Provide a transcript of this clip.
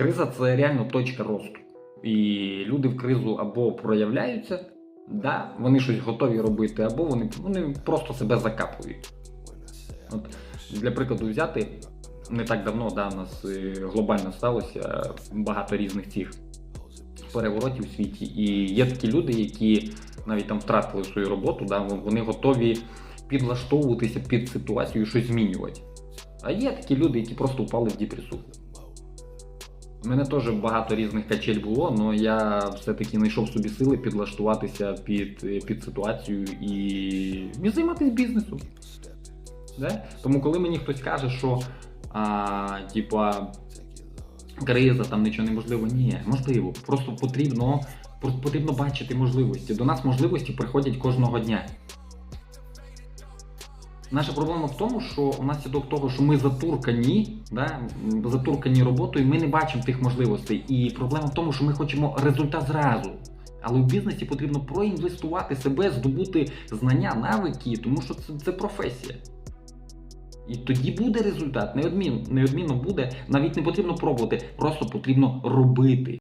криза це реально точка росту. І люди в кризу або проявляються, да, вони щось готові робити, або вони, вони просто себе закапують. От, для прикладу взяти, не так давно да, у нас е, глобально сталося багато різних цих переворотів у світі. І є такі люди, які навіть там втратили свою роботу, да, вони готові підлаштовуватися під ситуацію, щось змінювати. А є такі люди, які просто впали в депресуху. У мене теж багато різних качель було, але я все-таки знайшов собі сили підлаштуватися під, під ситуацію і, і займатися бізнесом. Да? Тому коли мені хтось каже, що а, типа, криза, там нічого неможливо, ні, можливо. Просто потрібно, просто потрібно бачити можливості. До нас можливості приходять кожного дня. Наша проблема в тому, що у нас слідок того, що ми затуркані, да, затуркані роботою, ми не бачимо тих можливостей. І проблема в тому, що ми хочемо результат зразу. Але в бізнесі потрібно проінвестувати себе, здобути знання, навики, тому що це, це професія. І тоді буде результат, неодмінно, неодмінно буде. Навіть не потрібно пробувати, просто потрібно робити.